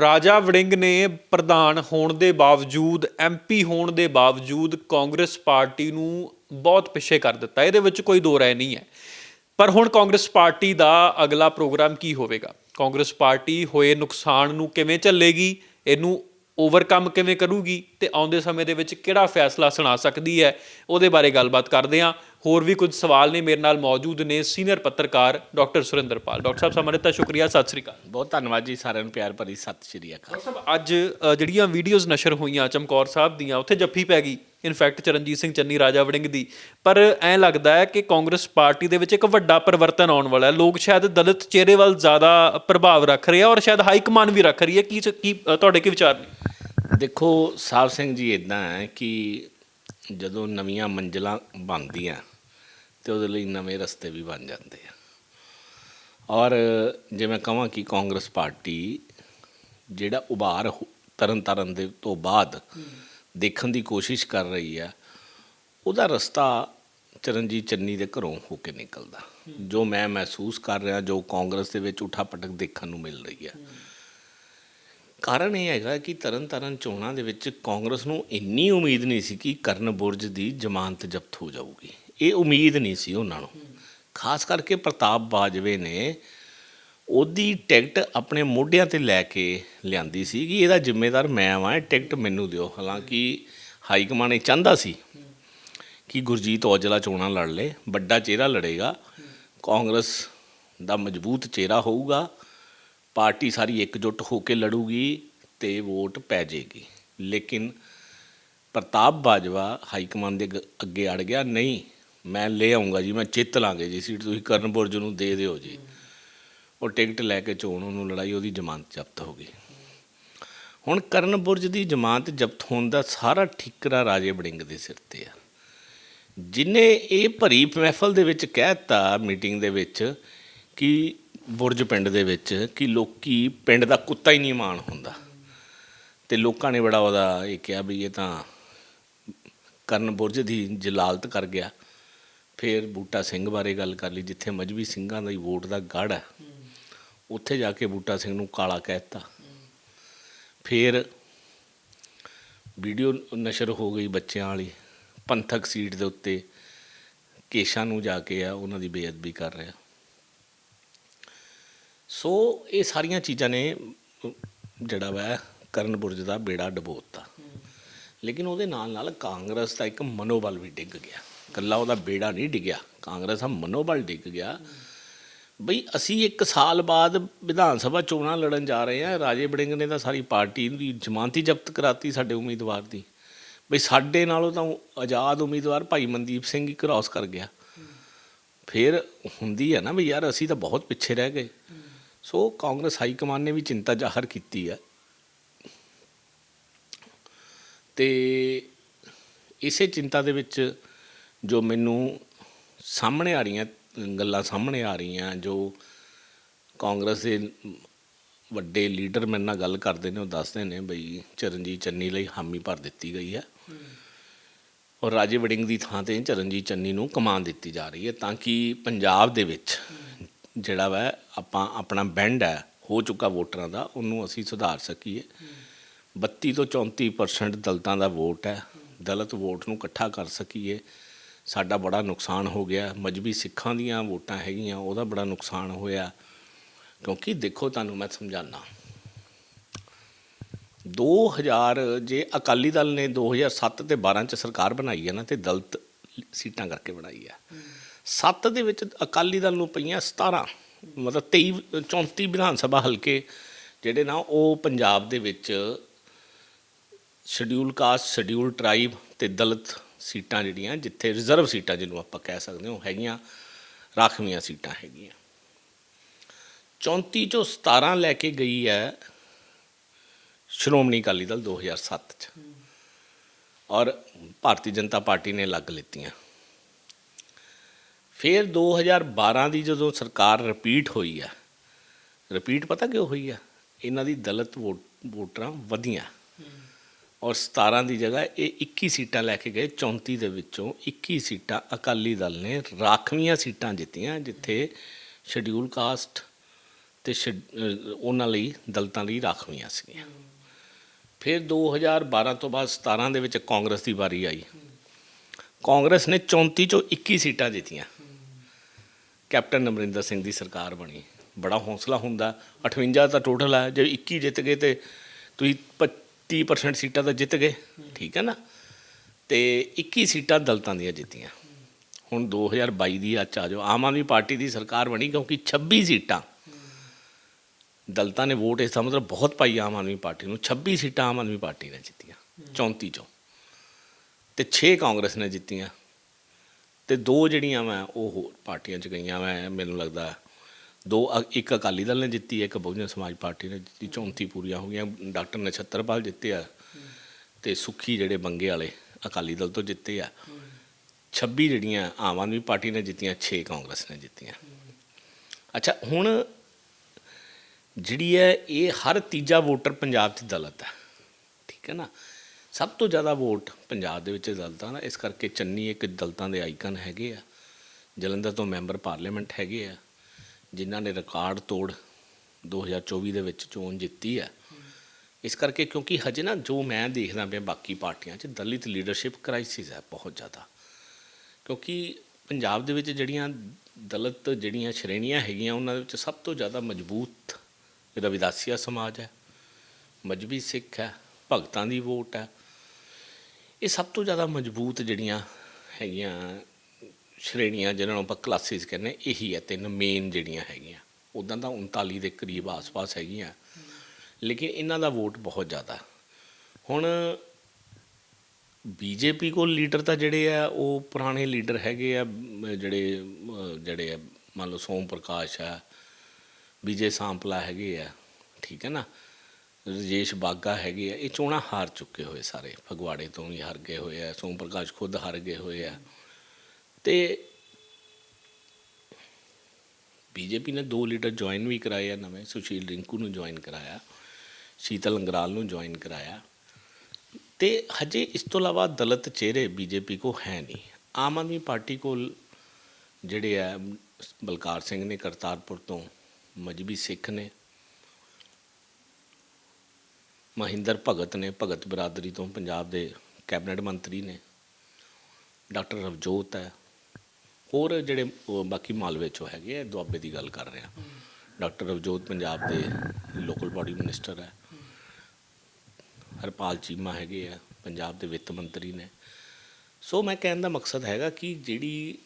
ਰਾਜਾ ਵੜਿੰਗ ਨੇ ਪ੍ਰਧਾਨ ਹੋਣ ਦੇ ਬਾਵਜੂਦ ਐਮਪੀ ਹੋਣ ਦੇ ਬਾਵਜੂਦ ਕਾਂਗਰਸ ਪਾਰਟੀ ਨੂੰ ਬਹੁਤ ਪਿੱਛੇ ਕਰ ਦਿੱਤਾ। ਇਹਦੇ ਵਿੱਚ ਕੋਈ ਦੋ ਰਾਏ ਨਹੀਂ ਹੈ। ਪਰ ਹੁਣ ਕਾਂਗਰਸ ਪਾਰਟੀ ਦਾ ਅਗਲਾ ਪ੍ਰੋਗਰਾਮ ਕੀ ਹੋਵੇਗਾ? ਕਾਂਗਰਸ ਪਾਰਟੀ ਹੋਏ ਨੁਕਸਾਨ ਨੂੰ ਕਿਵੇਂ ਝੱਲੇਗੀ? ਇਹਨੂੰ ਓਵਰਕਮ ਕਿਵੇਂ ਕਰੂਗੀ ਤੇ ਆਉਂਦੇ ਸਮੇਂ ਦੇ ਵਿੱਚ ਕਿਹੜਾ ਫੈਸਲਾ ਸੁਣਾ ਸਕਦੀ ਹੈ ਉਹਦੇ ਬਾਰੇ ਗੱਲਬਾਤ ਕਰਦੇ ਹਾਂ। ਹੋਰ ਵੀ ਕੁਝ ਸਵਾਲ ਨੇ ਮੇਰੇ ਨਾਲ ਮੌਜੂਦ ਨੇ ਸੀਨੀਅਰ ਪੱਤਰਕਾਰ ਡਾਕਟਰ ਸੁਰਿੰਦਰਪਾਲ। ਡਾਕਟਰ ਸਾਹਿਬ ਸਮਾਂ ਦਿੱਤਾ ਸ਼ੁਕਰੀਆ ਸਤਿ ਸ੍ਰੀ ਅਕਾਲ। ਬਹੁਤ ਧੰਨਵਾਦ ਜੀ ਸਾਰਿਆਂ ਨੂੰ ਪਿਆਰ ਭਰੀ ਸਤਿ ਸ਼੍ਰੀ ਅਕਾਲ। ਡਾਕਟਰ ਸਾਹਿਬ ਅੱਜ ਜਿਹੜੀਆਂ ਵੀਡੀਓਜ਼ ਨਸ਼ਰ ਹੋਈਆਂ ਚਮਕੌਰ ਸਾਹਿਬ ਦੀਆਂ ਉੱਥੇ ਜੱਫੀ ਪੈ ਗਈ। ਇਨਫੈਕਟ ਚਰਨਜੀਤ ਸਿੰਘ ਚੰਨੀ ਰਾਜਾ ਵੜਿੰਗ ਦੀ। ਪਰ ਐਂ ਲੱਗਦਾ ਹੈ ਕਿ ਕਾਂਗਰਸ ਪਾਰਟੀ ਦੇ ਵਿੱਚ ਇੱਕ ਵੱਡਾ ਪਰਿਵਰਤਨ ਆਉਣ ਵਾਲਾ ਹੈ। ਲੋਕ ਸ਼ਾਇਦ ਦਲਿਤ ਚਿਹਰੇ ਵੱਲ ਜ਼ਿਆਦਾ ਪ੍ਰਭਾਵ ਰੱਖ ਰਹੇ ਆ ਔਰ ਸ਼ਾਇਦ ਹਾਈ ਕਮਾਨ ਵੀ ਰੱਖ ਰਹੀ ਹੈ। ਕੀ ਕੀ ਤੁਹਾਡੇ ਕੀ ਵਿਚਾਰ ਨੇ? ਦੇਖੋ ਸਾਹਿਬ ਸਿੰਘ ਜੀ ਇਦਾਂ ਹੈ ਕਿ ਜਦੋਂ ਨਵੀਆਂ ਮੰਜ਼ਲਾਂ ਬਣਦੀਆਂ ਤੇ ਉਹਦੇ ਲਈ ਨਵੇਂ ਰਸਤੇ ਵੀ ਬਣ ਜਾਂਦੇ ਆ। ਔਰ ਜੇ ਮੈਂ ਕਹਾਂ ਕਿ ਕਾਂਗਰਸ ਪਾਰਟੀ ਜਿਹੜਾ ਉਭਾਰ ਹੋ- ਤਰਨ ਤਾਰਨ ਦੇ ਤੋਂ ਬਾਅਦ ਦੇਖਣ ਦੀ ਕੋਸ਼ਿਸ਼ ਕਰ ਰਹੀ ਆ, ਉਹਦਾ ਰਸਤਾ ਚਰਨਜੀਤ ਚੰਨੀ ਦੇ ਘਰੋਂ ਹੋ ਕੇ ਨਿਕਲਦਾ। ਜੋ ਮੈਂ ਮਹਿਸੂਸ ਕਰ ਰਿਹਾ, ਜੋ ਕਾਂਗਰਸ ਦੇ ਵਿੱਚ ਉਠਾ ਪਟਕ ਦੇਖਣ ਨੂੰ ਮਿਲ ਰਹੀ ਆ। ਕਾਰਨ ਇਹ ਹੈਗਾ ਕਿ ਤਰਨ ਤਾਰਨ ਚੋਣਾਂ ਦੇ ਵਿੱਚ ਕਾਂਗਰਸ ਨੂੰ ਇੰਨੀ ਉਮੀਦ ਨਹੀਂ ਸੀ ਕਿ ਕਰਨ ਬੁਰਜ ਦੀ ਜ਼ਮਾਨਤ ਜ਼ਬਤ ਹੋ ਜਾਊਗੀ। ਇਹ ਉਮੀਦ ਨਹੀਂ ਸੀ ਉਹਨਾਂ ਨੂੰ। ਖਾਸ ਕਰਕੇ ਪ੍ਰਤਾਪ ਬਾਜਵੇ ਨੇ ਉਹਦੀ ਟਿਕਟ ਆਪਣੇ ਮੋਢਿਆਂ ਤੇ ਲੈ ਕੇ ਲਿਆਂਦੀ ਸੀ ਕਿ ਇਹਦਾ ਜ਼ਿੰਮੇਦਾਰ ਮੈਂ ਵਾਂ, ਇਹ ਟਿਕਟ ਮੈਨੂੰ ਦਿਓ। ਹਾਲਾਂਕਿ ਹਾਈ ਕਮਾਂਡ ਇਹ ਚਾਹੁੰਦਾ ਸੀ ਕਿ ਗੁਰਜੀਤ ਔਜਲਾ ਚੋਣਾਂ ਲੜ ਲੇ, ਵੱਡਾ ਚਿਹਰਾ ਲੜੇਗਾ, ਕਾਂਗਰਸ ਦਾ ਮਜ਼ਬੂਤ ਚਿਹਰਾ ਹੋਊਗਾ ਪਾਰਟੀ ਸਾਰੀ ਇਕਜੁੱਟ ਹੋ ਕੇ ਲੜੂਗੀ ਤੇ ਵੋਟ ਪੈ ਜਾਏਗੀ ਲੇਕਿਨ ਪ੍ਰਤਾਪ ਬਾਜਵਾ ਹਾਈ ਕਮਾਂਡ ਦੇ ਅੱਗ- ਅੱਗੇ ਅੜ ਗਿਆ, ਨਹੀਂ, ਮੈਂ ਲੈ ਆਉਂਗਾ ਜੀ, ਮੈਂ ਜਿੱਤ ਲਾਂਗੇ ਜੀ, ਸੀਟ ਤੁਸੀਂ ਕਰਨ ਬੁਰਜ ਨੂੰ ਦੇ ਦਿਓ ਜੀ। ਉਹ ਟਿਕਟ ਲੈ ਕੇ ਚੋਣ, ਉਹਨੂੰ ਲੜਾਈ, ਉਹਦੀ ਜ਼ਮਾਨਤ ਜ਼ਬਤ ਹੋ ਗਈ। ਹੁਣ ਕਰਨ ਬੁਰਜ ਦੀ ਜ਼ਮਾਨਤ ਜ਼ਬਤ ਹੋਣ ਦਾ ਸਾਰਾ ਠਿਕਰਾ ਰਾਜੇ ਬੜਿੰਗ ਦੇ ਸਿਰ ਤੇ ਆ। ਜਿਨੇ ਇਹ ਭਰੀ ਮਹਿਫਲ ਦੇ ਵਿੱਚ ਕਹਿਤਾ ਮੀਟਿੰਗ ਦੇ ਵਿੱਚ ਕਿ ਬੁਰਜ ਪਿੰਡ ਦੇ ਵਿੱਚ ਕਿ ਲੋਕੀ ਪਿੰਡ ਦਾ ਕੁੱਤਾ ਹੀ ਨਹੀਂ ਮਾਣ ਹੁੰਦਾ। ਤੇ ਲੋਕਾਂ ਨੇ ਬੜਾ ਉਹਦਾ ਇਹ ਕਿਹਾ ਵੀ ਇਹ ਤਾਂ ਕਰਨ ਬੁਰਜ ਦੀ ਜਲਾਲਤ ਕਰ ਗਿਆ। ਫਿਰ ਬੂਟਾ ਸਿੰਘ ਬਾਰੇ ਗੱਲ ਕਰ ਲਈ, ਜਿੱਥੇ ਮਜਬੀ ਸਿੰਘਾਂ ਦਾ ਹੀ ਵੋਟ ਦਾ ਗੜ ਹੈ। ਉੱਥੇ ਜਾ ਕੇ ਬੂਟਾ ਸਿੰਘ ਨੂੰ ਕਾਲਾ ਕਹਿਤਾ ਫਿਰ ਵੀਡੀਓ ਨਸ਼ਰ ਹੋ ਗਈ ਬੱਚਿਆਂ ਵਾਲੀ, ਪੰਥਕ ਸੀਟ ਦੇ ਉੱਤੇ ਕੇਸ਼ਾਂ ਨੂੰ ਜਾ ਕੇ ਆ, ਉਹਨਾਂ ਦੀ ਬੇਅਦਬੀ ਕਰ ਰਿਹਾ। ਸੋ ਇਹ ਸਾਰੀਆਂ ਚੀਜ਼ਾਂ ਨੇ ਜਿਹੜਾ ਵਾ ਕਰਨ ਬੁਰਜ ਦਾ ਬੇੜਾ ਡਬੋਤਾ। ਲੇਕਿਨ ਉਹਦੇ ਨਾਲ ਨਾਲ ਕਾਂਗਰਸ ਦਾ ਇੱਕ ਮਨੋਬਲ ਵੀ ਡਿੱਗ ਗਿਆ। ਕੱਲਾ ਉਹਦਾ ਬੇੜਾ ਨਹੀਂ ਡਿੱਗਿਆ। ਕਾਂਗਰਸ ਦਾ ਮਨੋਬਲ ਡਿੱਗ ਗਿਆ। ਬਈ ਅਸੀਂ ਇੱਕ ਸਾਲ ਬਾਅਦ ਵਿਧਾਨ ਸਭਾ ਚੋਣਾਂ ਲੜਨ ਜਾ ਰਹੇ ਹਾਂ। ਰਾਜੇ ਬੜਿੰਗ ਨੇ ਤਾਂ ਸਾਰੀ ਪਾਰਟੀ ਦੀ ਜ਼ਮਾਨਤੀ ਜ਼ਬਤ ਕਰਾਤੀ ਸਾਡੇ ਉਮੀਦਵਾਰ ਦੀ। ਬਈ ਸਾਡੇ ਨਾਲੋਂ ਤਾਂ ਆਜ਼ਾਦ ਉਮੀਦਵਾਰ ਭਾਈ ਮਨਦੀਪ ਸਿੰਘ ਹੀ ਕ੍ਰਾਸ ਕਰ ਗਿਆ। ਫਿਰ ਹੁੰਦੀ ਹੈ ਨਾ ਵੀ ਯਾਰ ਅਸੀਂ ਤਾਂ ਬਹੁਤ ਪਿੱਛੇ ਰਹਿ ਗਏ। ਸੋ ਕਾਂਗਰਸ ਹਾਈ ਕਮਾਨ ਨੇ ਵੀ ਚਿੰਤਾ ਜ਼ਾਹਰ ਕੀਤੀ ਹੈ। ਤੇ ਇਸੇ ਚਿੰਤਾ ਦੇ ਵਿੱਚ ਜੋ ਮੈਨੂੰ ਸਾਹਮਣੇ ਆ ਰਹੀਆਂ, ਗੱਲਾਂ ਸਾਹਮਣੇ ਆ ਰਹੀਆਂ, ਜੋ ਕਾਂਗਰਸ ਦੇ ਵੱਡੇ ਲੀਡਰ ਮੇਰੇ ਨਾਲ ਗੱਲ ਕਰਦੇ ਨੇ, ਉਹ ਦੱਸਦੇ ਨੇ ਬਈ ਚਰਨਜੀਤ ਚੰਨੀ ਲਈ ਹਾਮੀ ਭਰ ਦਿੱਤੀ ਗਈ ਹੈ। ਔਰ ਰਾਜੇ ਵੜਿੰਗ ਦੀ ਥਾਂ ਤੇ ਚਰਨਜੀਤ ਚੰਨੀ ਨੂੰ ਕਮਾਨ ਦਿੱਤੀ ਜਾ ਰਹੀ ਹੈ ਤਾਂ ਕਿ ਪੰਜਾਬ ਦੇ ਵਿੱਚ ਜਿਹੜਾ ਵਾ, ਆਪਾਂ ਆਪਣਾ ਬੈਂਡ ਹੈ, ਹੋ ਚੁੱਕਾ ਵੋਟਰਾਂ ਦਾ, ਉਹਨੂੰ ਅਸੀਂ ਸੁਧਾਰ ਸਕੀਏ। 32 ਤੋਂ 34% ਦਲਤਾਂ ਦਾ ਵੋਟ ਹੈ। ਦਲਤ ਵੋਟ ਨੂੰ ਇਕੱਠਾ ਕਰ ਸਕੀਏ। ਸਾਡਾ ਬੜਾ ਨੁਕਸਾਨ ਹੋ ਗਿਆ। ਮਜਬੀ ਸਿੱਖਾਂ ਦੀਆਂ ਵੋਟਾਂ ਹੈਗੀਆਂ, ਉਹਦਾ ਬੜਾ ਨੁਕਸਾਨ ਹੋਇਆ। ਕਿਉਂਕਿ ਦੇਖੋ ਤੁਹਾਨੂੰ ਮੈਂ ਸਮਝਾਣਾ 2000 ਜੇ ਅਕਾਲੀ ਦਲ ਨੇ 2007 ਤੇ 12 ਚ ਸਰਕਾਰ ਬਣਾਈ ਹੈ ਨਾ, ਤੇ ਦਲਤ ਸੀਟਾਂ ਕਰਕੇ ਬਣਾਈ ਹੈ। 7 ਦੇ ਵਿੱਚ ਅਕਾਲੀ ਦਲ ਨੂੰ ਪਈਆਂ 17 ਮਤਲਬ 23 34 ਵਿਧਾਨ ਸਭਾ ਹਲਕੇ ਜਿਹੜੇ ਨਾ ਉਹ ਪੰਜਾਬ ਦੇ ਵਿੱਚ ਸ਼ਡਿਊਲ ਕਾਸਟ ਸ਼ਡਿਊਲ ਟਰਾਈਬ ਤੇ ਦਲਿਤ ਸੀਟਾਂ ਜਿਹੜੀਆਂ, ਜਿੱਥੇ ਰਿਜ਼ਰਵ ਸੀਟਾਂ ਜਿਹਨੂੰ ਆਪਾਂ ਕਹਿ ਸਕਦੇ ਹਾਂ ਹੈਗੀਆਂ, ਰਾਖਵੀਆਂ ਸੀਟਾਂ ਹੈਗੀਆਂ। 34 ਚੋਂ 17 ਲੈ ਕੇ ਗਈ ਹੈ ਸ਼੍ਰੋਮਣੀ ਅਕਾਲੀ ਦਲ 2007 ਚ। ਔਰ ਭਾਰਤੀ ਜਨਤਾ ਪਾਰਟੀ ਨੇ ਲੱਗ ਲਿੱਤੀਆਂ। ਫਿਰ 2012 ਦੀ ਜਦੋਂ ਸਰਕਾਰ ਰਿਪੀਟ ਹੋਈ ਆ ਰਿਪੀਟ ਪਤਾ ਕਿਉਂ ਹੋਈ ਆ? ਇਹਨਾਂ ਦੀ ਦਲਿਤ ਵੋਟ ਵੋਟਰਾਂ ਵਧੀਆਂ। ਔਰ 17 ਦੀ ਜਗ੍ਹਾ ਇਹ 21 ਸੀਟਾਂ ਲੈ ਕੇ ਗਏ 34 ਦੇ ਵਿੱਚੋਂ 21 ਸੀਟਾਂ ਅਕਾਲੀ ਦਲ ਨੇ ਰਾਖਵੀਆਂ ਸੀਟਾਂ ਜਿੱਤੀਆਂ, ਜਿੱਥੇ ਸ਼ਡਿਊਲ ਕਾਸਟ ਤੇ ਛ- ਉਹਨਾਂ ਲਈ ਦਲਤਾਂ ਲਈ ਰਾਖਵੀਆਂ ਸੀਗੀਆਂ। ਫਿਰ 2012 ਤੋਂ ਬਾਅਦ 17 ਦੇ ਵਿੱਚ ਕਾਂਗਰਸ ਦੀ ਵਾਰੀ ਆਈ। ਕਾਂਗਰਸ ਨੇ 34 ਚੋਂ 21 ਸੀਟਾਂ ਜਿੱਤੀਆਂ। ਕੈਪਟਨ ਅਮਰਿੰਦਰ ਸਿੰਘ ਦੀ ਸਰਕਾਰ ਬਣੀ। ਬੜਾ ਹੌਸਲਾ ਹੁੰਦਾ। 58 ਤਾਂ ਟੋਟਲ ਹੈ ਜੇ 21 ਜਿੱਤ ਗਏ ਤੇ ਤੁਸੀਂ 30% ਸੀਟਾਂ ਤਾਂ ਜਿੱਤ ਗਏ। ਠੀਕ ਹੈ ਨਾ? ਤੇ 21 ਸੀਟਾਂ ਦਲਤਾਂ ਦੀਆਂ ਜਿੱਤੀਆਂ। ਹੁਣ 2022 ਦੀ ਅੱਜ ਆ ਜਾਓ। ਆਮ ਆਦਮੀ ਪਾਰਟੀ ਦੀ ਸਰਕਾਰ ਬਣੀ ਕਿਉਂਕਿ 26 ਸੀਟਾਂ। ਦਲਤਾਂ ਨੇ ਵੋਟ ਇਸ ਦਾ ਮਤਲਬ ਬਹੁਤ ਪਾਈ ਆਮ ਆਦਮੀ ਪਾਰਟੀ ਨੂੰ। 26 ਸੀਟਾਂ ਆਮ ਆਦਮੀ ਪਾਰਟੀ ਨੇ ਜਿੱਤੀਆਂ। 34 ਚੋਂ। ਤੇ 6 ਕਾਂਗਰਸ ਨੇ ਜਿੱਤੀਆਂ। ਤੇ ਦੋ ਜਿਹੜੀਆਂ ਵਾ ਉਹ ਹੋਰ ਪਾਰਟੀਆਂ ਚ ਗਈਆਂ ਮੈਂ, ਮੈਨੂੰ ਲੱਗਦਾ ਦੋ ਅ- ਇੱਕ ਅਕਾਲੀ ਦਲ ਨੇ ਜਿੱਤੀ, ਇੱਕ ਬਹੁਜਨ ਸਮਾਜ ਪਾਰਟੀ ਨੇ ਜਿੱਤੀ 34 ਪੂਰੀਆਂ ਹੋ ਗਈਆਂ, ਡਾਕਟਰ ਨਛੱਤਰਪਾਲ ਜਿੱਤੇ ਆ ਤੇ ਸੁੱਖੀ ਜਿਹੜੇ ਬੰਗੇ ਵਾਲੇ ਅਕਾਲੀ ਦਲ ਤੋਂ ਜਿੱਤੇ ਆ। 26 ਜਿਹੜੀਆਂ ਆਮ ਆਦਮੀ ਪਾਰਟੀ ਨੇ ਜਿੱਤੀਆਂ 6 ਕਾਂਗਰਸ ਨੇ ਜਿੱਤੀਆਂ। ਅੱਛਾ, ਹੁਣ ਜਿਹੜੀ ਹੈ, ਇਹ ਹਰ ਤੀਜਾ ਵੋਟਰ ਪੰਜਾਬ 'ਚ ਦਲਿਤ ਹੈ। ਠੀਕ ਹੈ ਨਾ? ਸਭ ਤੋਂ ਜ਼ਿਆਦਾ ਵੋਟ ਪੰਜਾਬ ਦੇ ਵਿੱਚ ਦਲਤਾਂ ਦਾ, ਇਸ ਕਰਕੇ ਚੰਨੀ ਇੱਕ ਦਲਤਾਂ ਦੇ ਆਈਕਨ ਹੈਗੇ ਆ। ਜਲੰਧਰ ਤੋਂ ਮੈਂਬਰ ਪਾਰਲੀਮੈਂਟ ਹੈਗੇ ਆ, ਜਿਨ੍ਹਾਂ ਨੇ ਰਿਕਾਰਡ ਤੋੜ 2024 ਦੇ ਵਿੱਚ ਚੋਣ ਜਿੱਤੀ ਆ। ਇਸ ਕਰਕੇ ਕਿਉਂਕਿ ਹਜੇ ਨਾ ਜੋ ਮੈਂ ਦੇਖਦਾ ਪਿਆ ਬਾਕੀ ਪਾਰਟੀਆਂ 'ਚ, ਦਲਿਤ ਲੀਡਰਸ਼ਿਪ ਕ੍ਰਾਈਸਿਸ ਹੈ ਬਹੁਤ ਜ਼ਿਆਦਾ। ਕਿਉਂਕਿ ਪੰਜਾਬ ਦੇ ਵਿੱਚ ਜਿਹੜੀਆਂ ਦਲਿਤ ਜਿਹੜੀਆਂ ਸ਼੍ਰੇਣੀਆਂ ਹੈਗੀਆਂ, ਉਹਨਾਂ ਦੇ ਵਿੱਚ ਸਭ ਤੋਂ ਜ਼ਿਆਦਾ ਮਜ਼ਬੂਤ ਰਵਿਦਾਸੀਆ ਸਮਾਜ ਹੈ। ਮਜਬੀ ਸਿੱਖ ਹੈ, ਭਗਤਾਂ ਦੀ ਵੋਟ ਹੈ। ਇਹ ਸਭ ਤੋਂ ਜ਼ਿਆਦਾ ਮਜ਼ਬੂਤ ਜਿਹੜੀਆਂ ਹੈਗੀਆਂ ਸ਼੍ਰੇਣੀਆਂ ਜਿਹਨਾਂ ਨੂੰ ਆਪਾਂ ਕਲਾਸਿਸ ਕਹਿੰਦੇ ਇਹੀ ਹੈ ਤਿੰਨ ਮੇਨ ਜਿਹੜੀਆਂ ਹੈਗੀਆਂ। ਉਦਾਂ ਤਾਂ 39 ਦੇ ਕਰੀਬ ਆਸ-ਪਾਸ ਹੈਗੀਆਂ। ਲੇਕਿਨ ਇਹਨਾਂ ਦਾ ਵੋਟ ਬਹੁਤ ਜ਼ਿਆਦਾ। ਹੁਣ ਬੀਜੇਪੀ ਕੋਲ ਲੀਡਰ ਤਾਂ ਜਿਹੜੇ ਆ ਉਹ ਪੁਰਾਣੇ ਲੀਡਰ ਹੈਗੇ ਆ ਜਿਹੜੇ ਜਿਹੜੇ ਆ, ਮੰਨ ਲਓ ਸੋਮ ਪ੍ਰਕਾਸ਼ ਆ ਵਿਜੇ ਸਾਂਪਲਾ ਹੈਗੇ ਆ ਠੀਕ ਹੈ ਨਾ? ਰਜੇਸ਼ ਬਾਗਾ ਹੈਗੇ ਆ, ਇਹ ਚੋਣਾਂ ਹਾਰ ਚੁੱਕੇ ਹੋਏ ਸਾਰੇ। ਫਗਵਾੜੇ ਤੋਂ ਵੀ ਹਾਰ ਗਏ ਹੋਏ ਆ, ਸੋਮ ਪ੍ਰਕਾਸ਼ ਖੁਦ ਹਾਰ ਗਏ ਹੋਏ ਆ। ਤੇ ਬੀਜੇਪੀ ਨੇ ਦੋ ਲੀਡਰ ਜੁਆਇਨ ਵੀ ਕਰਾਏ ਆ ਨਵੇਂ, ਸੁਸ਼ੀਲ ਰਿੰਕੂ ਨੂੰ ਜੁਆਇਨ ਕਰਾਇਆ, ਸ਼ੀਤਲ ਅੰਗਰਾਲ ਨੂੰ ਜੁਆਇਨ ਕਰਾਇਆ। ਤੇ ਹਜੇ ਇਸ ਤੋਂ ਇਲਾਵਾ ਦਲਤ ਚਿਹਰੇ ਬੀਜੇਪੀ ਕੋ ਹੈ ਨਹੀਂ। ਆਮ ਆਦਮੀ ਪਾਰਟੀ ਕੋਲ ਜਿਹੜੇ ਆ, ਬਲਕਾਰ ਸਿੰਘ ਨੇ ਕਰਤਾਰਪੁਰ ਤੋਂ ਮਜਬੀ ਸਿੱਖ ਨੇ ਮਹਿੰਦਰ ਭਗਤ ਨੇ ਭਗਤ ਬਰਾਦਰੀ ਤੋਂ ਪੰਜਾਬ ਦੇ ਕੈਬਨਿਟ ਮੰਤਰੀ ਨੇ, ਡਾਕਟਰ ਰਵਜੋਤ ਹੈ, ਹੋਰ ਜਿਹੜੇ ਬਾਕੀ ਮਾਲਵੇ ਚੋਂ ਹੈਗੇ ਆ ਦੁਆਬੇ ਦੀ ਗੱਲ ਕਰ ਰਿਹਾ। ਡਾਕਟਰ ਰਵਜੋਤ ਪੰਜਾਬ ਦੇ ਲੋਕਲ ਬਾਡੀ ਮਿਨਿਸਟਰ ਹੈ। ਹਰਪਾਲ ਚੀਮਾ ਹੈਗੇ ਆ, ਪੰਜਾਬ ਦੇ ਵਿੱਤ ਮੰਤਰੀ ਨੇ। ਸੋ ਮੈਂ ਕਹਿਣ ਦਾ ਮਕਸਦ ਹੈਗਾ ਕਿ ਜਿਹੜੀ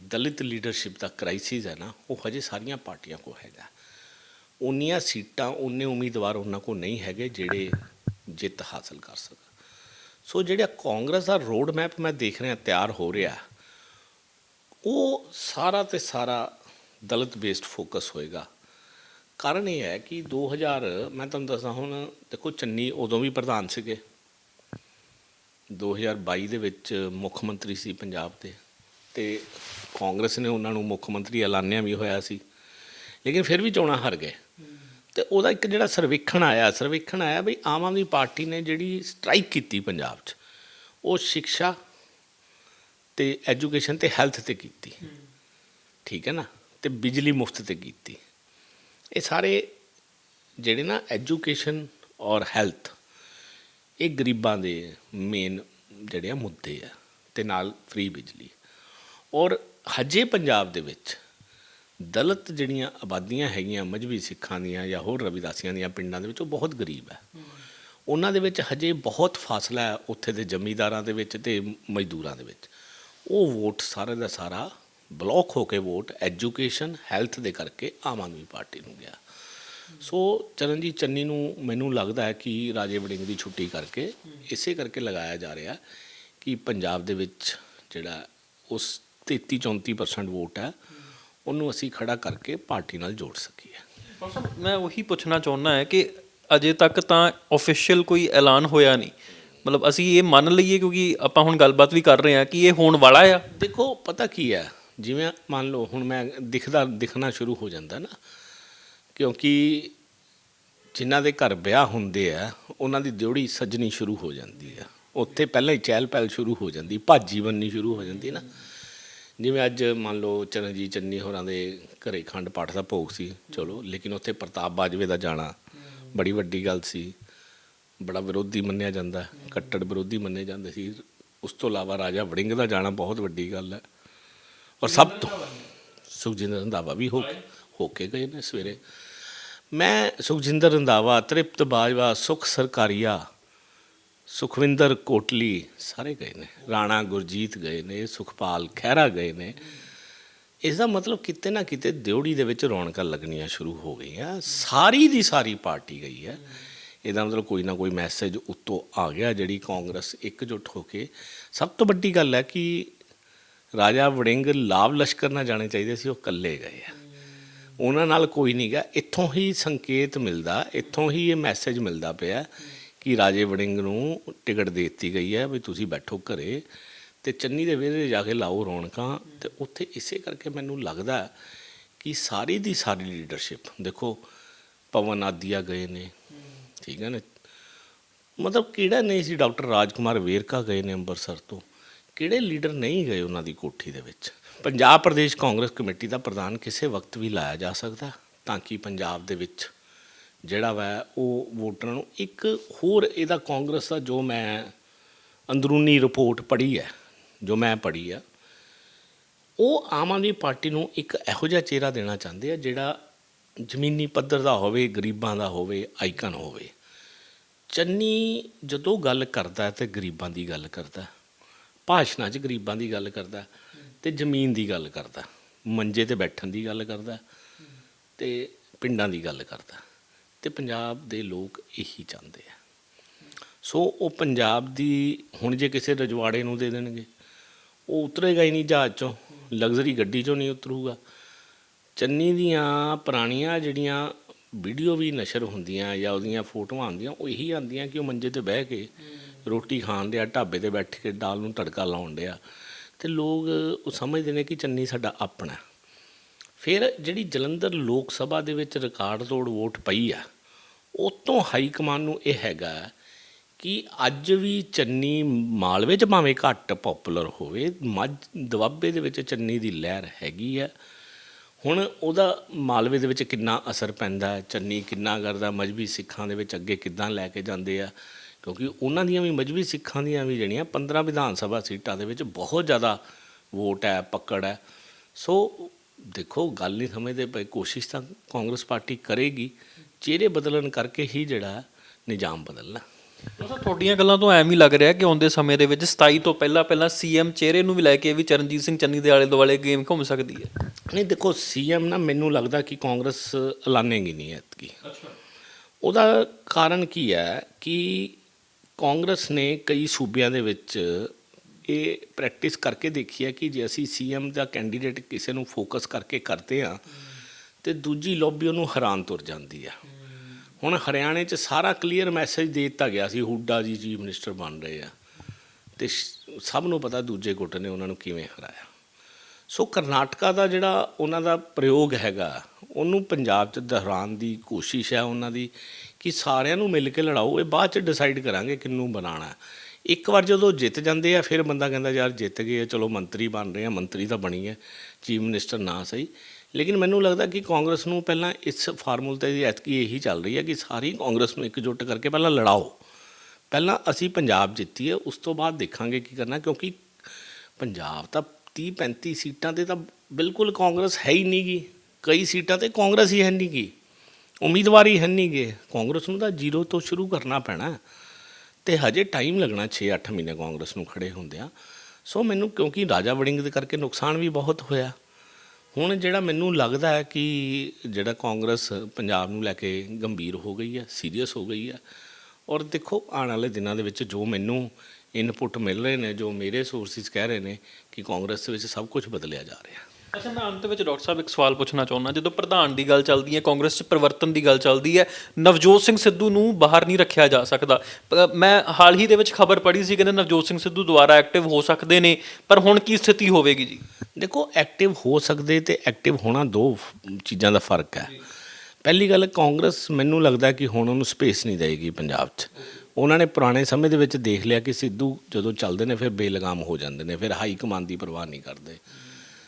ਦਲਿਤ ਲੀਡਰਸ਼ਿਪ ਦਾ ਕ੍ਰਾਈਸਿਸ ਹੈ ਨਾ, ਉਹ ਹਜੇ ਸਾਰੀਆਂ ਪਾਰਟੀਆਂ ਕੋ ਹੈਗਾ। ਉਨੀਆਂ ਸੀਟਾਂ ਉਨੇ ਉਮੀਦਵਾਰ ਉਹਨਾਂ ਕੋ ਨਹੀਂ ਹੈਗੇ ਜਿਹੜੇ ਜਿੱਤ ਹਾਸਲ ਕਰ ਸਕਣ। ਸੋ ਜਿਹੜਾ ਕਾਂਗਰਸ ਦਾ ਰੋਡ ਮੈਪ ਮੈਂ ਦੇਖ ਰਿਹਾ, ਤਿਆਰ ਹੋ ਰਿਹਾ, ਉਹ ਸਾਰਾ ਤੇ ਸਾਰਾ ਦਲਿਤ ਬੇਸਡ ਫੋਕਸ ਹੋਏਗਾ। ਕਾਰਨ ਇਹ ਹੈ ਕਿ 2000 ਮੈਂ ਤੁਹਾਨੂੰ ਦੱਸਾਂ ਹੁਣ, ਦੇਖੋ ਚੰਨੀ ਉਦੋਂ ਵੀ ਪ੍ਰਧਾਨ ਸੀਗੇ। 2022 ਦੇ ਵਿੱਚ ਮੁੱਖ ਮੰਤਰੀ ਸੀ ਪੰਜਾਬ ਦੇ, ਤੇ ਕਾਂਗਰਸ ਨੇ ਉਹਨਾਂ ਨੂੰ ਮੁੱਖ ਮੰਤਰੀ ਐਲਾਨਿਆ ਵੀ ਹੋਇਆ ਸੀ। ਲੇਕਿਨ ਫਿਰ ਵੀ ਚੋਣਾਂ ਹਾਰ ਗਏ। ਤੇ ਉਹਦਾ ਇੱਕ ਜਿਹੜਾ ਸਰਵੇਖਣ ਆਇਆ ਸਰਵੇਖਣ ਆਇਆ ਵੀ ਆਮ ਆਦਮੀ ਪਾਰਟੀ ਨੇ ਜਿਹੜੀ ਸਟ੍ਰਾਈਕ ਕੀਤੀ ਪੰਜਾਬ 'ਚ, ਉਹ ਸਿੱਖਿਆ ਤੇ ਐਜੂਕੇਸ਼ਨ ਤੇ ਹੈਲਥ ਤੇ ਕੀਤੀ। ਠੀਕ ਹੈ ਨਾ? ਤੇ ਬਿਜਲੀ ਮੁਫਤ ਤੇ ਕੀਤੀ। ਇਹ ਸਾਰੇ ਜਿਹੜੇ ਨਾ ਐਜੂਕੇਸ਼ਨ ਔਰ ਹੈਲਥ ਇਹ ਗਰੀਬਾਂ ਦੇ ਮੇਨ ਜਿਹੜੇ ਆ ਮੁੱਦੇ ਆ ਤੇ ਨਾਲ ਫ੍ਰੀ ਬਿਜਲੀ। ਔਰ ਹਜੇ ਪੰਜਾਬ ਦੇ ਵਿੱਚ ਦਲਿਤ ਜਿਹੜੀਆਂ ਆਬਾਦੀਆਂ ਹੈਗੀਆਂ ਮਜਬੀ ਸਿੱਖਾਂ ਦੀਆਂ ਜਾਂ ਹੋਰ ਰਵਿਦਾਸੀਆਂ ਦੀਆਂ ਪਿੰਡਾਂ ਦੇ ਵਿੱਚ ਉਹ ਬਹੁਤ ਗਰੀਬ ਹੈ। ਉਹਨਾਂ ਦੇ ਵਿੱਚ ਹਜੇ ਬਹੁਤ ਫਾਸਲਾ ਹੈ ਉੱਥੇ ਦੇ ਜ਼ਮੀਂਦਾਰਾਂ ਦੇ ਵਿੱਚ ਤੇ ਮਜ਼ਦੂਰਾਂ ਦੇ ਵਿੱਚ। ਉਹ ਵੋਟ ਸਾਰੇ ਦਾ ਸਾਰਾ ਬਲੌਕ ਹੋ ਕੇ ਵੋਟ ਐਜੂਕੇਸ਼ਨ ਹੈਲਥ ਦੇ ਕਰਕੇ ਆਮ ਆਦਮੀ ਪਾਰਟੀ ਨੂੰ ਗਿਆ। ਸੋ ਚਰਨਜੀਤ ਚੰਨੀ ਨੂੰ ਮੈਨੂੰ ਲੱਗਦਾ ਹੈ ਕਿ ਰਾਜੇ ਵੜਿੰਗ ਦੀ ਛੁੱਟੀ ਕਰਕੇ ਇਸੇ ਕਰਕੇ ਲਗਾਇਆ ਜਾ ਰਿਹਾ ਕਿ ਪੰਜਾਬ ਦੇ ਵਿੱਚ ਜਿਹੜਾ ਉਸ 33 34% ਵੋਟ ਹੈ। ਉਹਨੂੰ ਅਸੀਂ ਖੜਾ ਕਰਕੇ ਪਾਰਟੀ ਨਾਲ ਜੋੜ ਸਕੀਏ। ਮੈਂ ਉਹੀ ਪੁੱਛਣਾ ਚਾਹੁੰਦਾ ਹੈ ਕਿ ਅਜੇ ਤੱਕ ਤਾਂ ਅਫੀਸ਼ੀਅਲ ਕੋਈ ਐਲਾਨ ਹੋਇਆ ਨਹੀਂ। ਮਤਲਬ ਅਸੀਂ ਇਹ ਮੰਨ ਲਈਏ ਕਿਉਂਕਿ ਆਪਾਂ ਹੁਣ ਗੱਲਬਾਤ ਵੀ ਕਰ ਰਹੇ ਹਾਂ ਕਿ ਇਹ ਹੋਣ ਵਾਲਾ ਆ। ਦੇਖੋ ਪਤਾ ਕੀ ਹੈ ਜਿਵੇਂ ਮੰਨ ਲਓ ਹੁਣ ਮੈਂ ਦਿਖਦਾ ਦਿਖਣਾ ਸ਼ੁਰੂ ਹੋ ਜਾਂਦਾ ਨਾ ਕਿਉਂਕਿ ਜਿਨ੍ਹਾਂ ਦੇ ਘਰ ਵਿਆਹ ਹੁੰਦੇ ਆ ਉਹਨਾਂ ਦੀ ਦਿਉੜੀ ਸੱਜਣੀ ਸ਼ੁਰੂ ਹੋ ਜਾਂਦੀ ਆ। ਉੱਥੇ ਪਹਿਲਾਂ ਹੀ ਚਹਿਲ ਪਹਿਲ ਸ਼ੁਰੂ ਹੋ ਜਾਂਦੀ ਭਾਜੀ ਬਣਨੀ ਸ਼ੁਰੂ ਹੋ ਜਾਂਦੀ ਨਾ। ਜਿਵੇਂ ਅੱਜ ਮੰਨ ਲਓ ਚਰਨਜੀਤ ਚੰਨੀ ਹੋਰਾਂ ਦੇ ਘਰੇ ਖੰਡ ਪਾਠ ਦਾ ਭੋਗ ਸੀ, ਚਲੋ, ਲੇਕਿਨ ਉੱਥੇ ਪ੍ਰਤਾਪ ਬਾਜਵੇ ਦਾ ਜਾਣਾ ਬੜੀ ਵੱਡੀ ਗੱਲ ਸੀ। ਬੜਾ ਵਿਰੋਧੀ ਮੰਨਿਆ ਜਾਂਦਾ, ਕੱਟੜ ਵਿਰੋਧੀ ਮੰਨੇ ਜਾਂਦੇ ਸੀ। ਉਸ ਤੋਂ ਇਲਾਵਾ ਰਾਜਾ ਵੜਿੰਗ ਦਾ ਜਾਣਾ ਬਹੁਤ ਵੱਡੀ ਗੱਲ ਹੈ। ਔਰ ਸਭ ਤੋਂ ਸੁਖਜਿੰਦਰ ਰੰਧਾਵਾ ਵੀ ਹੋ ਹੋ ਕੇ ਗਏ ਨੇ ਸਵੇਰੇ। ਮੈਂ ਸੁਖਜਿੰਦਰ ਰੰਧਾਵਾ, ਤ੍ਰਿਪਤ ਬਾਜਵਾ, ਸੁਖ ਸਰਕਾਰੀਆ ਸੁਖਵਿੰਦਰ ਕੋਟਲੀ ਸਾਰੇ ਗਏ ਨੇ, ਰਾਣਾ ਗੁਰਜੀਤ ਗਏ ਨੇ, ਸੁਖਪਾਲ ਖਹਿਰਾ ਗਏ ਨੇ। ਇਸ ਦਾ ਮਤਲਬ ਕਿਤੇ ਨਾ ਕਿਤੇ ਦਿਉੜੀ ਦੇ ਵਿੱਚ ਰੌਣਕਾਂ ਲੱਗਣੀਆਂ ਸ਼ੁਰੂ ਹੋ ਗਈਆਂ। ਸਾਰੀ ਦੀ ਸਾਰੀ ਪਾਰਟੀ ਗਈ ਹੈ। ਇਹਦਾ ਮਤਲਬ ਕੋਈ ਨਾ ਕੋਈ ਮੈਸੇਜ ਉੱਤੋਂ ਆ ਗਿਆ, ਜਿਹੜੀ ਕਾਂਗਰਸ ਇਕਜੁੱਟ ਹੋ ਕੇ। ਸਭ ਤੋਂ ਵੱਡੀ ਗੱਲ ਹੈ ਕਿ ਰਾਜਾ ਵੜਿੰਗ ਲਾਭ ਲਸ਼ਕਰ ਨਾਲ ਜਾਣੇ ਚਾਹੀਦੇ ਸੀ, ਉਹ ਇਕੱਲੇ ਗਏ ਆ। ਉਹਨਾਂ ਨਾਲ ਕੋਈ ਨਹੀਂ ਗਿਆ ਇੱਥੋਂ ਹੀ ਸੰਕੇਤ ਮਿਲਦਾ, ਇੱਥੋਂ ਹੀ ਇਹ ਮੈਸੇਜ ਮਿਲਦਾ ਪਿਆ। ਕਿ ਰਾਜੇ ਵੜਿੰਗ ਨੂੰ ਟਿਕਟ ਦੇ ਦਿੱਤੀ ਗਈ ਹੈ ਵੀ ਤੁਸੀਂ ਬੈਠੋ ਘਰੇ ਤੇ ਚੰਨੀ ਦੇ ਵਿਹੜੇ ਜਾ ਕੇ ਲਾਓ ਰੌਣਕਾਂ ਤੇ ਉੱਥੇ ਇਸੇ ਕਰਕੇ ਮੈਨੂੰ ਲੱਗਦਾ ਕਿ ਸਾਰੀ ਦੀ ਸਾਰੀ ਲੀਡਰਸ਼ਿਪ ਦੇਖੋ, ਪਵਨ ਆਦੀਆ ਗਏ ਨੇ, ਠੀਕ ਹੈ ਨਾ? ਮਤਲਬ ਕਿਹੜਾ ਨਹੀਂ ਸੀ, ਡਾਕਟਰ ਰਾਜਕੁਮਾਰ ਵੇਰਕਾ ਗਏ ਨੇ ਅੰਮ੍ਰਿਤਸਰ ਤੋਂ। ਕਿਹੜੇ ਲੀਡਰ ਨਹੀਂ ਗਏ ਉਹਨਾਂ ਦੀ ਕੋਠੀ ਦੇ ਵਿੱਚ? ਪੰਜਾਬ ਪ੍ਰਦੇਸ਼ ਕਾਂਗਰਸ ਕਮੇਟੀ ਦਾ ਪ੍ਰਧਾਨ ਕਿਸੇ ਵਕਤ ਵੀ ਲਾਇਆ ਜਾ ਸਕਦਾ, ਤਾਂ ਕਿ ਪੰਜਾਬ ਦੇ ਵਿੱਚ ਜਿਹੜਾ ਵਾ ਉਹ ਵੋਟਰਾਂ ਨੂੰ ਇੱਕ ਹੋਰ ਇਹਦਾ ਕਾਂਗਰਸ ਦਾ ਜੋ ਮੈਂ ਅੰਦਰੂਨੀ ਰਿਪੋਰਟ ਪੜ੍ਹੀ ਹੈ, ਜੋ ਮੈਂ ਪੜ੍ਹੀ ਆ, ਉਹ ਆਮ ਆਦਮੀ ਪਾਰਟੀ ਨੂੰ ਇੱਕ ਇਹੋ ਜਿਹਾ ਚਿਹਰਾ ਦੇਣਾ ਚਾਹੁੰਦੇ ਆ ਜਿਹੜਾ ਜ਼ਮੀਨੀ ਪੱਧਰ ਦਾ ਹੋਵੇ, ਗਰੀਬਾਂ ਦਾ ਹੋਵੇ, ਆਈਕਨ ਹੋਵੇ। ਚੰਨੀ ਜਦੋਂ ਗੱਲ ਕਰਦਾ ਹੈ ਤੇ ਗਰੀਬਾਂ ਦੀ ਗੱਲ ਕਰਦਾ ਭਾਸ਼ਣਾਂ 'ਚ ਗਰੀਬਾਂ ਦੀ ਗੱਲ ਕਰਦਾ ਹੈ ਤੇ ਜ਼ਮੀਨ ਦੀ ਗੱਲ ਕਰਦਾ ਮੰਜੇ ਤੇ ਬੈਠਣ ਦੀ ਗੱਲ ਕਰਦਾ ਹੈ ਤੇ ਪਿੰਡਾਂ ਦੀ ਗੱਲ ਕਰਦਾ ਤੇ ਪੰਜਾਬ ਦੇ ਲੋਕ ਇਹੀ ਚਾਹੁੰਦੇ ਆ। ਸੋ ਉਹ ਪੰਜਾਬ ਦੀ ਹੁਣ ਜੇ ਕਿਸੇ ਰਜਵਾੜੇ ਨੂੰ ਦੇ ਦੇਣਗੇ, ਉਹ ਉਤਰੇਗਾ ਹੀ ਨਹੀਂ ਜਹਾਜ਼ ਚੋਂ, ਲਗਜ਼ਰੀ ਗੱਡੀ ਚੋਂ ਨਹੀਂ ਉਤਰੂਗਾ। ਚੰਨੀ ਦੀਆਂ ਪੁਰਾਣੀਆਂ ਜਿਹੜੀਆਂ ਵੀਡੀਓ ਵੀ ਨਸ਼ਰ ਹੁੰਦੀਆਂ ਜਾਂ ਉਹਦੀਆਂ ਫੋਟੋਆਂ ਆਉਂਦੀਆਂ, ਉਹ ਇਹੀ ਆਉਂਦੀਆਂ ਕਿ ਉਹ ਮੰਜੇ ਤੇ ਬਹਿ ਕੇ ਰੋਟੀ ਖਾਣ ਡਿਆ, ਢਾਬੇ ਤੇ ਬੈਠ ਕੇ ਦਾਲ ਨੂੰ ਤੜਕਾ ਲਾਉਣ ਡਿਆ। ਤੇ ਲੋਕ ਉਹ ਸਮਝਦੇ ਨੇ ਕਿ ਚੰਨੀ ਸਾਡਾ ਆਪਣਾ ਫਿਰ ਜਿਹੜੀ ਜਲੰਧਰ ਲੋਕ ਸਭਾ ਦੇ ਵਿੱਚ ਰਿਕਾਰਡ ਤੋੜ ਵੋਟ ਪਈ ਆ, ਉਤੋਂ ਹਾਈ ਕਮਾਨ ਨੂੰ ਇਹ ਹੈਗਾ ਕਿ ਅੱਜ ਵੀ ਚੰਨੀ ਮਾਲਵੇ 'ਚ ਭਾਵੇਂ ਘੱਟ ਪਪੂਲਰ ਹੋਵੇ, ਮੱਝ ਦੁਆਬੇ ਦੇ ਵਿੱਚ ਚੰਨੀ ਦੀ ਲਹਿਰ ਹੈਗੀ ਆ। ਹੁਣ ਉਹਦਾ ਮਾਲਵੇ ਦੇ ਵਿੱਚ ਕਿੰਨਾ ਅਸਰ ਪੈਂਦਾ ਹੈ ਚੰਨੀ ਕਿੰਨਾ ਕਰਦਾ, ਮਜਬੀ ਸਿੱਖਾਂ ਦੇ ਵਿੱਚ ਅੱਗੇ ਕਿੱਦਾਂ ਲੈ ਕੇ ਜਾਂਦੇ ਆ? ਕਿਉਂਕਿ ਉਹਨਾਂ ਦੀਆਂ ਵੀ ਮਜਬੀ ਸਿੱਖਾਂ ਦੀਆਂ ਵੀ ਜਿਹੜੀਆਂ 15 ਵਿਧਾਨ ਸਭਾ ਸੀਟਾਂ ਦੇ ਵਿੱਚ ਬਹੁਤ ਜ਼ਿਆਦਾ ਵੋਟ ਹੈ, ਪਕੜ ਹੈ। ਸੋ ਦੇਖੋ ਗੱਲ ਨਹੀਂ ਸਮਝਦੇ ਪਏ। ਕੋਸ਼ਿਸ਼ ਤਾਂ ਕਾਂਗਰਸ ਪਾਰਟੀ ਕਰੇਗੀ। ਚਿਹਰੇ ਬਦਲਣ ਕਰਕੇ ਹੀ ਜਿਹੜਾ ਨਿਜ਼ਾਮ ਬਦਲਣਾ। ਸਰ ਤੁਹਾਡੀਆਂ ਗੱਲਾਂ ਤੋਂ ਐਵੇਂ ਹੀ ਲੱਗ ਰਿਹਾ ਕਿ ਆਉਂਦੇ ਸਮੇਂ ਦੇ ਵਿੱਚ 27 ਤੋਂ ਪਹਿਲਾਂ ਪਹਿਲਾਂ ਸੀਐਮ ਚਿਹਰੇ ਨੂੰ ਵੀ ਲੈ ਕੇ ਵੀ ਚਰਨਜੀਤ ਸਿੰਘ ਚੰਨੀ ਦੇ ਆਲੇ ਦੁਆਲੇ ਗੇਮ ਘੁੰਮ ਸਕਦੀ ਹੈ। ਨਹੀਂ ਦੇਖੋ ਸੀਐਮ ਨਾ ਮੈਨੂੰ ਲੱਗਦਾ ਕਿ ਕਾਂਗਰਸ ਐਲਾਨੇਗੀ ਨਹੀਂ ਐਤਕੀ। ਉਹਦਾ ਕਾਰਨ ਕੀ ਹੈ ਕਿ ਕਾਂਗਰਸ ਨੇ ਕਈ ਸੂਬਿਆਂ ਦੇ ਵਿੱਚ ਇਹ ਪ੍ਰੈਕਟਿਸ ਕਰਕੇ ਦੇਖੀ ਹੈ ਕਿ ਜੇ ਅਸੀਂ ਸੀਐਮ ਦਾ ਕੈਂਡੀਡੇਟ ਕਿਸੇ ਨੂੰ ਫੋਕਸ ਕਰਕੇ ਕਰਦੇ ਆ ਤੇ ਦੂਜੀ ਲੌਬੀ ਉਹਨੂੰ ਹੈਰਾਨ ਤੁਰ ਜਾਂਦੀ ਆ। ਹੁਣ ਹਰਿਆਣੇ 'ਚ ਸਾਰਾ ਕਲੀਅਰ ਮੈਸੇਜ ਦੇ ਦਿੱਤਾ ਗਿਆ ਸੀ, ਹੁੱਡਾ ਜੀ ਚੀਫ ਮਿਨਿਸਟਰ ਬਣ ਰਹੇ ਆ। ਤੇ ਸਭ ਨੂੰ ਪਤਾ ਦੂਜੇ ਗੁੱਟ ਨੇ ਉਹਨਾਂ ਨੂੰ ਕਿਵੇਂ ਹਰਾਇਆ। ਸੋ ਕਰਨਾਟਕਾ ਦਾ ਜਿਹੜਾ ਉਹਨਾਂ ਦਾ ਪ੍ਰਯੋਗ ਹੈਗਾ, ਉਹਨੂੰ ਪੰਜਾਬ 'ਚ ਦੁਹਰਾਉਣ ਦੀ ਕੋਸ਼ਿਸ਼ ਹੈ ਉਹਨਾਂ ਦੀ ਕਿ ਸਾਰਿਆਂ ਨੂੰ ਮਿਲ ਕੇ ਲੜਾਓ, ਇਹ ਬਾਅਦ 'ਚ ਡਿਸਾਈਡ ਕਰਾਂਗੇ ਕਿੰਨੂੰ ਬਣਾਉਣਾ। ਇੱਕ ਵਾਰ ਜਦੋਂ ਜਿੱਤ ਜਾਂਦੇ ਆ ਫਿਰ ਬੰਦਾ ਕਹਿੰਦਾ ਯਾਰ ਜਿੱਤ ਗਏ ਆ, ਚਲੋ ਮੰਤਰੀ ਬਣ ਰਹੇ ਆ ਮੰਤਰੀ ਤਾਂ ਬਣੀ ਹੈ ਚੀਫ ਮਿਨਿਸਟਰ ਨਾ ਸਹੀ। ਲੇਕਿਨ ਮੈਨੂੰ ਲੱਗਦਾ ਕਿ ਕਾਂਗਰਸ ਨੂੰ ਪਹਿਲਾਂ ਇਸ ਫਾਰਮੂਲੇ ਤੇ ਐਤਕੀ ਇਹੀ ਚੱਲ ਰਹੀ ਹੈ ਕਿ ਸਾਰੀ ਕਾਂਗਰਸ ਨੂੰ ਇਕਜੁੱਟ ਕਰਕੇ ਪਹਿਲਾਂ ਲੜਾਓ। ਪਹਿਲਾਂ ਅਸੀਂ ਪੰਜਾਬ ਜਿੱਤੀਏ ਉਸ ਤੋਂ ਬਾਅਦ ਦੇਖਾਂਗੇ ਕੀ ਕਰਨਾ ਕਿਉਂਕਿ ਪੰਜਾਬ ਤਾਂ 30 35 ਸੀਟਾਂ ਤੇ ਤਾਂ ਬਿਲਕੁਲ ਕਾਂਗਰਸ ਹੈ ਹੀ ਨਹੀਂ ਗੀ। ਕਈ ਸੀਟਾਂ ਤੇ ਕਾਂਗਰਸ ਹੀ ਹੈ ਨਹੀਂ ਗੀ। ਉਮੀਦਵਾਰ ਹੀ ਹੈ ਨਹੀਂ ਗੇ। ਕਾਂਗਰਸ ਨੂੰ ਤਾਂ ਜ਼ੀਰੋ ਤੋਂ ਸ਼ੁਰੂ ਕਰਨਾ ਪੈਣਾ। ਤੇ ਹਜੇ ਟਾਈਮ ਲੱਗਣਾ 6-8 ਮਹੀਨੇ ਕਾਂਗਰਸ ਨੂੰ ਖੜੇ ਹੁੰਦਿਆਂ। ਸੋ ਮੈਨੂੰ ਕਿਉਂਕਿ ਰਾਜਾ ਵੜਿੰਗ ਦੇ ਕਰਕੇ ਨੁਕਸਾਨ ਵੀ ਬਹੁਤ ਹੋਇਆ। ਹੁਣ ਜਿਹੜਾ ਮੈਨੂੰ ਲੱਗਦਾ ਹੈ ਕਿ ਜਿਹੜਾ ਕਾਂਗਰਸ ਪੰਜਾਬ ਨੂੰ ਲੈ ਕੇ ਗੰਭੀਰ ਹੋ ਗਈ ਹੈ ਸੀਰੀਅਸ ਹੋ ਗਈ ਹੈ, ਔਰ ਦੇਖੋ ਆਉਣ ਵਾਲੇ ਦਿਨਾਂ ਦੇ ਵਿੱਚ ਜੋ ਮੈਨੂੰ ਇਨਪੁਟ ਮਿਲ ਰਹੇ ਨੇ, ਜੋ ਮੇਰੇ ਸੋਰਸਿਸ ਕਹਿ ਰਹੇ ਨੇ ਕਿ ਕਾਂਗਰਸ ਦੇ ਵਿੱਚ ਸਭ ਕੁਝ ਬਦਲਿਆ ਜਾ ਰਿਹਾ। ਅੱਛਾ, ਮੈਂ ਅੰਤ ਵਿੱਚ ਡਾਕਟਰ ਸਾਹਿਬ ਇੱਕ ਸਵਾਲ ਪੁੱਛਣਾ ਚਾਹੁੰਦਾ, ਜਦੋਂ ਪ੍ਰਧਾਨ ਦੀ ਗੱਲ ਚੱਲਦੀ ਹੈ, ਕਾਂਗਰਸ 'ਚ ਪਰਿਵਰਤਨ ਦੀ ਗੱਲ ਚੱਲਦੀ ਹੈ, ਨਵਜੋਤ ਸਿੰਘ ਸਿੱਧੂ ਨੂੰ ਬਾਹਰ ਨਹੀਂ ਰੱਖਿਆ ਜਾ ਸਕਦਾ। ਪ- ਮੈਂ ਹਾਲ ਹੀ ਦੇ ਵਿੱਚ ਖਬਰ ਪੜ੍ਹੀ ਸੀ ਕਹਿੰਦੇ ਨਵਜੋਤ ਸਿੰਘ ਸਿੱਧੂ ਦੁਬਾਰਾ ਐਕਟਿਵ ਹੋ ਸਕਦੇ ਨੇ, ਪਰ ਹੁਣ ਕੀ ਸਥਿਤੀ ਹੋਵੇਗੀ ਜੀ? ਦੇਖੋ ਐਕਟਿਵ ਹੋ ਸਕਦੇ ਤੇ ਐਕਟਿਵ ਹੋਣਾ ਦੋ ਫ- ਚੀਜ਼ਾਂ ਦਾ ਫ਼ਰਕ ਹੈ। ਪਹਿਲੀ ਗੱਲ, ਕਾਂਗਰਸ ਮੈਨੂੰ ਲੱਗਦਾ ਕਿ ਹੁਣ ਉਹਨੂੰ ਸਪੇਸ ਨਹੀਂ ਦੇਗੀ ਪੰਜਾਬ 'ਚ। ਉਹਨਾਂ ਨੇ ਪੁਰਾਣੇ ਸਮੇਂ ਦੇ ਵਿੱਚ ਦੇਖ ਲਿਆ ਕਿ ਸਿੱਧੂ ਜਦੋਂ ਚੱਲਦੇ ਨੇ, ਫਿਰ ਬੇਲਗਾਮ ਹੋ ਜਾਂਦੇ ਨੇ, ਫਿਰ ਹਾਈ ਕਮਾਨ ਦੀ ਪਰਵਾਹ ਨਹੀਂ ਕਰਦੇ।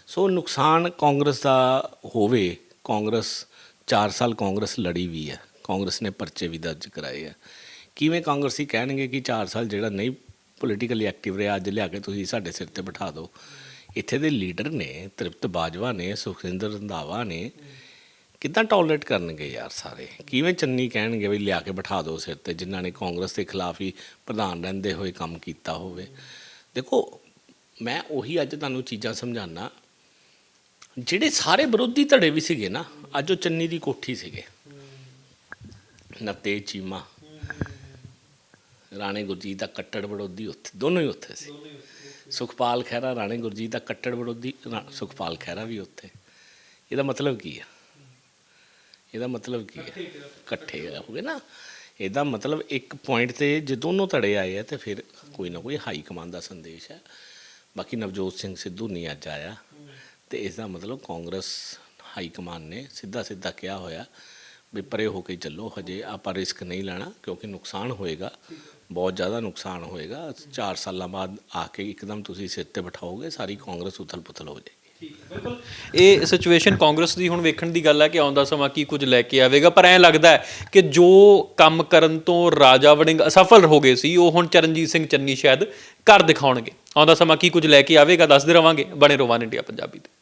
ਸੋ ਨੁਕਸਾਨ ਕਾਂਗਰਸ ਦਾ ਹੋਵੇ, ਕਾਂਗਰਸ 4 ਸਾਲ ਕਾਂਗਰਸ ਲੜੀ ਵੀ ਹੈ, ਕਾਂਗਰਸ ਨੇ ਪਰਚੇ ਵੀ ਦਰਜ ਕਰਾਏ ਆ ਕਿਵੇਂ ਕਾਂਗਰਸੀ ਕਹਿਣਗੇ ਕਿ 4 ਸਾਲ ਜਿਹੜਾ ਨਹੀਂ ਪੋਲੀਟੀਕਲੀ ਐਕਟਿਵ ਰਿਹਾ, ਅੱਜ ਲਿਆ ਕੇ ਤੁਸੀਂ ਸਾਡੇ ਸਿਰ ਤੇ ਬਿਠਾ ਦਿਓ। ਇੱਥੇ ਦੇ ਲੀਡਰ ਨੇ, ਤ੍ਰਿਪਤ ਬਾਜਵਾ ਨੇ ਸੁਖਿੰਦਰ ਰੰਧਾਵਾ ਨੇ, ਕਿੱਦਾਂ ਟੋਲਰੇਟ ਕਰਨਗੇ ਯਾਰ ਸਾਰੇ? ਕਿਵੇਂ ਚੰਨੀ ਕਹਿਣਗੇ ਵੀ ਲਿਆ ਕੇ ਬਿਠਾ ਦਿਓ ਸਿਰ ਤੇ, ਜਿਨ੍ਹਾਂ ਨੇ ਕਾਂਗਰਸ ਦੇ ਖਿਲਾਫ ਹੀ ਪ੍ਰਧਾਨ ਰਹਿੰਦੇ ਹੋਏ ਕੰਮ ਕੀਤਾ ਹੋਵੇ? ਦੇਖੋ, ਮੈਂ ਉਹੀ ਅੱਜ ਤੁਹਾਨੂੰ ਚੀਜ਼ਾਂ ਸਮਝਾਣਾ ਜਿਹੜੇ ਸਾਰੇ ਵਿਰੋਧੀ ਧੜੇ ਵੀ ਸੀਗੇ ਨਾ ਅੱਜ ਉਹ ਚੰਨੀ ਦੀ ਕੋਠੀ ਸੀਗੇ। ਨਤੇ ਚੀਮਾ ਰਾਣੇ ਗੁਰਜੀਤ ਦਾ ਕੱਟੜ ਵਿਰੋਧੀ ਉੱਥੇ ਦੋਨੋਂ ਹੀ ਉੱਥੇ ਸੀ। ਸੁਖਪਾਲ ਖਹਿਰਾ ਰਾਣੇ ਗੁਰਜੀਤ ਦਾ ਕੱਟੜ ਵਿਰੋਧੀ ਸੁਖਪਾਲ ਖਹਿਰਾ ਵੀ ਉੱਥੇ। ਇਹਦਾ ਮਤਲਬ ਕੀ ਹੈ ਇਹਦਾ ਮਤਲਬ ਕੀ ਹੈ ਇਕੱਠੇ ਹੋ ਗਏ ਨਾ। ਇਹਦਾ ਮਤਲਬ ਇੱਕ ਪੁਆਇੰਟ ਤੇ ਜੇ ਦੋਨੋਂ ਧੜੇ ਆਏ ਆ ਤੇ ਫਿਰ ਕੋਈ ਨਾ ਕੋਈ ਹਾਈ ਕਮਾਂਡ ਦਾ ਸੰਦੇਸ਼ ਹੈ। ਬਾਕੀ ਨਵਜੋਤ ਸਿੰਘ ਸਿੱਧੂ ਨਹੀਂ ਅੱਜ ਆਇਆ। ਤੇ ਇਸ ਦਾ ਮਤਲਬ ਕਾਂਗਰਸ ਹਾਈ ਕਮਾਂਡ ਨੇ ਸਿੱਧਾ ਸਿੱਧਾ ਕਿਹਾ ਹੋਇਆ ਵੀ ਪਰੇ ਹੋ ਕੇ ਚੱਲੋ, ਹਜੇ ਆਪਾਂ ਰਿਸਕ ਨਹੀਂ ਲੈਣਾ ਕਿਉਂਕਿ ਨੁਕਸਾਨ ਹੋਏਗਾ, ਬਹੁਤ ਜ਼ਿਆਦਾ ਨੁਕਸਾਨ ਹੋਏਗਾ। 4 ਸਾਲਾਂ ਬਾਅਦ ਆ ਕੇ ਇੱਕਦਮ ਤੁਸੀਂ ਸਿਰ ਤੇ ਬਿਠਾਓਗੇ, ਸਾਰੀ ਕਾਂਗਰਸ ਉਥਲ-ਪੁਥਲ ਹੋ ਜਾਏਗੀ। ਬਿਲਕੁਲ। ਇਹ ਸਿਚੁਏਸ਼ਨ ਕਾਂਗਰਸ ਦੀ ਹੁਣ ਵੇਖਣ ਦੀ ਗੱਲ ਹੈ ਕਿ ਆਉਂਦਾ ਸਮਾਂ ਕੀ ਕੁਝ ਲੈ ਕੇ ਆਵੇਗਾ, ਪਰ ਐਂ ਲੱਗਦਾ ਹੈ ਕਿ ਜੋ ਕੰਮ ਕਰਨ ਤੋਂ ਰਾਜਾ ਵੜਿੰਗ ਅਸਫਲ ਹੋ ਗਏ ਸੀ, ਉਹ ਹੁਣ ਚਰਨਜੀਤ ਸਿੰਘ ਚੰਨੀ ਸ਼ਾਇਦ ਕਰ ਦਿਖਾਉਣਗੇ। ਆਉਂਦਾ ਸਮਾਂ ਕੀ ਕੁਝ ਲੈ ਕੇ ਆਵੇਗਾ, ਦੱਸਦੇ ਰਵਾਂਗੇ। ਬਣੇ ਰਵਾਨ ਇੰਡੀਆ ਪੰਜਾਬੀ ਤੇ।